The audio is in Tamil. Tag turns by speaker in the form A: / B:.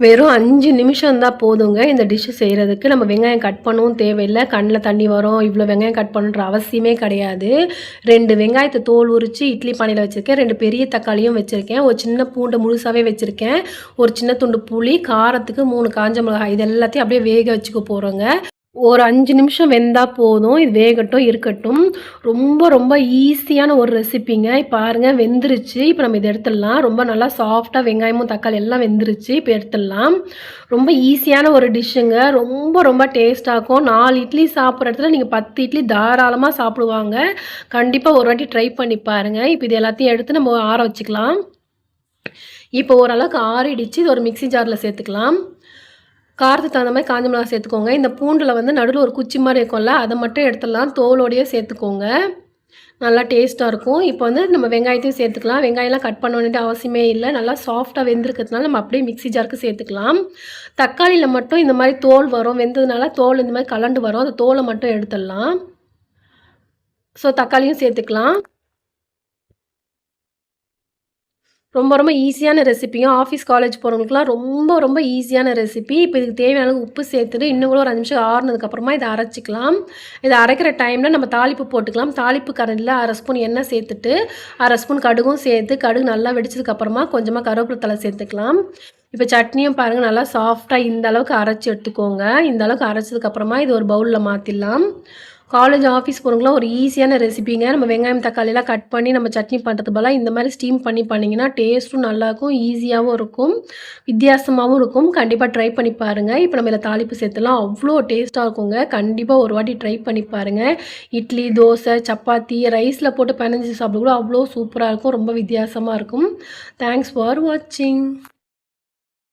A: வெறும் அஞ்சு நிமிஷம் தான் போதுங்க. இந்த டிஷ்ஷு செய்கிறதுக்கு நம்ம வெங்காயம் கட் பண்ணவும் தேவையில்லை. கண்ணில் தண்ணி வரும். இவ்வளோ வெங்காயம் கட் பண்ணுற அவசியமே கிடையாது. ரெண்டு வெங்காயத்தை தோல் உரித்து இட்லி பானையில் வச்சுருக்கேன். ரெண்டு பெரிய தக்காளியும் வச்சுருக்கேன். ஒரு சின்ன பூண்டை முழுசாகவே வச்சுருக்கேன். ஒரு சின்ன துண்டு புளி காரத்துக்கு மூணு காஞ்ச மிளகாய் இது எல்லாத்தையும் அப்படியே வேக வச்சுக்க போகிறோங்க ஒரு அஞ்சு நிமிஷம் வெந்தால் போதும் இது வேகட்டும் இருக்கட்டும். ரொம்ப ரொம்ப ஈஸியான ஒரு ரெசிபிங்க. பாருங்கள் வெந்துருச்சு. இப்போ நம்ம இதை எடுத்துடலாம். ரொம்ப நல்லா சாஃப்டாக வெங்காயமும் தக்காளி எல்லாம் வெந்துருச்சு. இப்போ எடுத்துடலாம். ரொம்ப ஈஸியான ஒரு டிஷ்ஷுங்க. ரொம்ப ரொம்ப டேஸ்ட்டாக இருக்கும். நாலு இட்லி சாப்பிட்ற இடத்துல நீங்கள் பத்து இட்லி தாராளமாக சாப்பிடுவாங்க. கண்டிப்பாக ஒரு வாட்டி ட்ரை பண்ணி பாருங்கள் இப்போ இது எல்லாத்தையும் எடுத்து நம்ம ஆற வச்சுக்கலாம். இப்போ ஓரளவுக்கு ஆறிடுச்சு. இது ஒரு மிக்சி ஜாரில் சேர்த்துக்கலாம். காரத்துக்கு தகுந்த மாதிரி காஞ்ச மிளகா சேர்த்துக்கோங்க. இந்த பூண்டில் வந்து நடுவில் ஒரு குச்சி மாதிரி இருக்கும்ல அதை மட்டும் எடுத்துடலாம். தோலோடையே சேர்த்துக்கோங்க. நல்லா டேஸ்ட்டாக இருக்கும். இப்போ வந்து நம்ம வெங்காயத்தையும் சேர்த்துக்கலாம். வெங்காயம்லாம் கட் பண்ணணுன்ட்டு அவசியமே இல்லை. நல்லா சாஃப்டாக வெந்திருக்கிறதுனால நம்ம அப்படியே மிக்சி ஜாருக்கு சேர்த்துக்கலாம். தக்காளியில் மட்டும் இந்த மாதிரி தோல் வரும். வெந்ததுனால தோல் இந்த மாதிரி கலண்டு வரும். அந்த தோலை மட்டும் எடுத்துடலாம். ஸோ தக்காளியும் சேர்த்துக்கலாம். ரொம்ப ரொம்ப ஈஸியான ரெசிப்பியும் ஆஃபீஸ் காலேஜ் போகிறவங்களுக்குலாம் ரொம்ப ரொம்ப ஈஸியான ரெசிபி. இப்போ இதுக்கு தேவையான உப்பு சேர்த்துட்டு இன்னும் கூட ஒரு அஞ்சு நிமிஷம் ஆறுனதுக்கப்புறமா இதை அரைச்சிக்கலாம். இதை அரைக்கிற டைமில் நம்ம தாளிப்பு போட்டுக்கலாம். தாளிப்பு கரண்டில் அரை ஸ்பூன் எண்ணெய் சேர்த்துட்டு அரை ஸ்பூன் கடுகும் சேர்த்து கடுகு நல்லா வெடிச்சதுக்கப்புறமா கொஞ்சமாக கருவேப்பிலை தலை சேர்த்துக்கலாம். இப்போ சட்னியும் பாருங்கள் நல்லா சாஃப்டாக இந்த அளவுக்கு அரைச்சி எடுத்துக்கோங்க. இந்த அளவுக்கு அரைச்சதுக்கப்புறமா இது ஒரு பவுலில் மாற்றிடலாம் காலேஜ் ஆஃபீஸ் போகிறவங்களாம் ஒரு ஈஸியான ரெசிபிங்க நம்ம வெங்காயம் தக்காளியெல்லாம் கட் பண்ணி நம்ம சட்னி பண்ணுறது போல் இந்த மாதிரி ஸ்டீம் பண்ணி பண்ணிங்கன்னா டேஸ்ட்டும் நல்லாயிருக்கும் ஈஸியாகவும் இருக்கும் வித்தியாசமாகவும் இருக்கும் கண்டிப்பாக ட்ரை பண்ணி பாருங்கள் இப்போ நம்ம இதில் தாளிப்பு சேர்த்துலாம் அவ்வளோ டேஸ்ட்டாக இருக்குங்க. கண்டிப்பாக ஒரு வாட்டி ட்ரை பண்ணி பாருங்கள் இட்லி தோசை சப்பாத்தி ரைஸில் போட்டு பிணைஞ்சி சாப்பிட கூட அவ்வளோ சூப்பராக இருக்கும். ரொம்ப வித்தியாசமாக இருக்கும். தேங்க்ஸ் ஃபார் வாட்சிங்